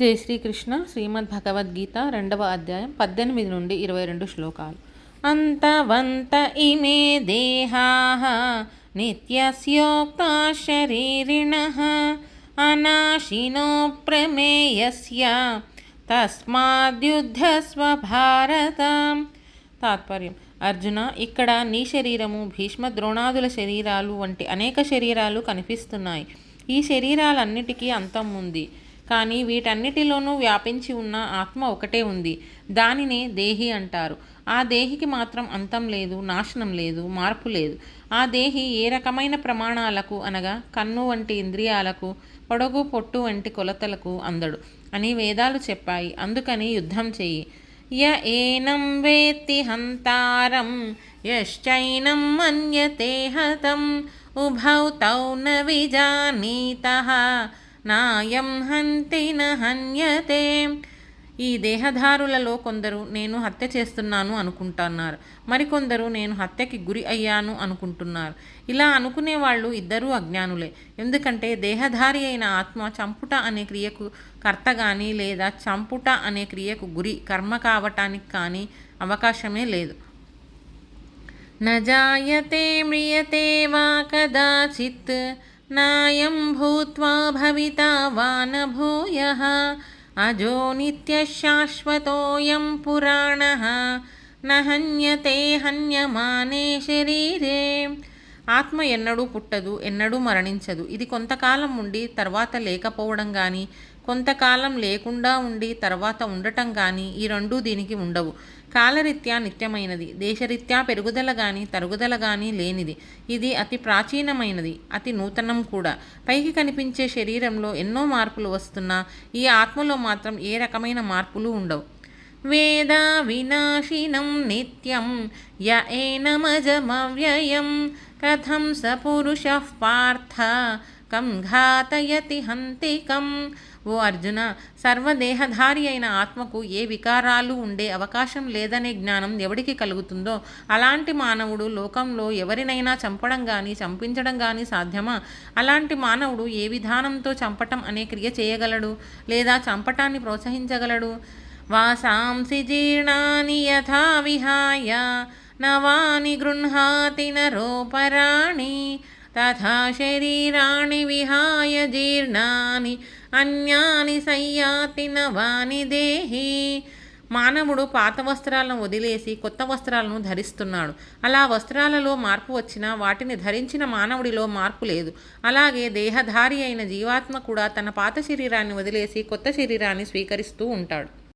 జై శ్రీకృష్ణ శ్రీమద్ భగవద్గీత రెండవ అధ్యాయం పద్దెనిమిది నుండి ఇరవై రెండు శ్లోకాలు. అంతవంత ఇమే దేహా నిత్యస్యోక్తా శరీరిణ అనాశినో ప్రమేయస్య తస్మాద్యుద్ధస్వ భారత తాత్పర్యం అర్జున ఇక్కడ నీ శరీరము భీష్మ ద్రోణాదుల శరీరాలు వంటి అనేక శరీరాలు కనిపిస్తున్నాయి. ఈ శరీరాలన్నిటికీ అంతం ఉంది. కానీ వీటన్నిటిలోనూ వ్యాపించి ఉన్న ఆత్మ ఒకటే ఉంది. దానినే దేహి అంటారు. ఆ దేహికి మాత్రం అంతం లేదు నాశనం లేదు మార్పు లేదు. ఆ దేహి ఏ రకమైన ప్రమాణాలకు అనగా కన్ను వంటి ఇంద్రియాలకు పొడగు పొట్టు వంటి కొలతలకు అందడు అని వేదాలు చెప్పాయి. అందుకని యుద్ధం చెయ్యి. య ఏనం వేత్తి హంతారం యశ్చైనం మన్యతే హతం ఉభౌ తౌ న నాయం హంతి హన్యతే ఈ దేహధారులలో కొందరు నేను హత్య చేస్తున్నాను అనుకుంటున్నారు. మరికొందరు నేను హత్యకి గురి అయ్యాను అనుకుంటున్నారు. ఇలా అనుకునే వాళ్ళు ఇద్దరూ అజ్ఞానులే. ఎందుకంటే దేహధారి అయిన ఆత్మ చంపుట అనే క్రియకు కర్త కానీ లేదా చంపుట అనే క్రియకు గురి కర్మ కావటానికి కానీ అవకాశమే లేదు. నజాయతే మ్రియతే వా కదాచిత్. नायं भूत्वा भविता वान भूयः अजो नित्यशाश्वतोऽयं पुराणः। न हन्यते हन्यमाने शरीरे। ఆత్మ ఎన్నడూ పుట్టదు ఎన్నడూ మరణించదు. ఇది కొంతకాలం ఉండి తర్వాత లేకపోవడం కానీ కొంతకాలం లేకుండా ఉండి తర్వాత ఉండటం కానీ ఈ రెండూ దీనికి ఉండవు. కాలరీత్యా నిత్యమైనది దేశరీత్యా పెరుగుదల కానీ తరుగుదల కానీ లేనిది. ఇది అతి ప్రాచీనమైనది అతి నూతనం కూడా. పైకి కనిపించే శరీరంలో ఎన్నో మార్పులు వస్తున్నా ఈ ఆత్మలో మాత్రం ఏ రకమైన మార్పులు ఉండవు. వేద వినాశినం నిత్యం య ఏనమజమవ్యయం కథం స పురుష పార్థ కం ఘాతయతి హంతికం ఓ అర్జున సర్వదేహధారి అయిన ఆత్మకు ఏ వికారాలు ఉండే అవకాశం లేదనే జ్ఞానం ఎవడికి కలుగుతుందో అలాంటి మానవుడు లోకంలో ఎవరినైనా చంపడం కానీ చంపించడం కానీ సాధ్యమా? అలాంటి మానవుడు ఏ విధానంతో చంపటం అనే క్రియ చేయగలడు లేదా చంపటాన్ని ప్రోత్సహించగలడు? వాసాంసి జీర్ణాని యథా విహాయ. నవాని గృహ్ణాతి నరోపరాణి తథా శరీరాణి విహాయ జీర్ణాని అన్యాని సయ్యాతి నవాని దేహి మానవుడు పాత వస్త్రాలను వదిలేసి కొత్త వస్త్రాలను ధరిస్తున్నాడు. అలా వస్త్రాలలో మార్పు వచ్చినా వాటిని ధరించిన మానవుడిలో మార్పు లేదు. అలాగే దేహధారి అయిన జీవాత్మ కూడా తన పాత శరీరాన్ని వదిలేసి కొత్త శరీరాన్ని స్వీకరిస్తూ ఉంటాడు.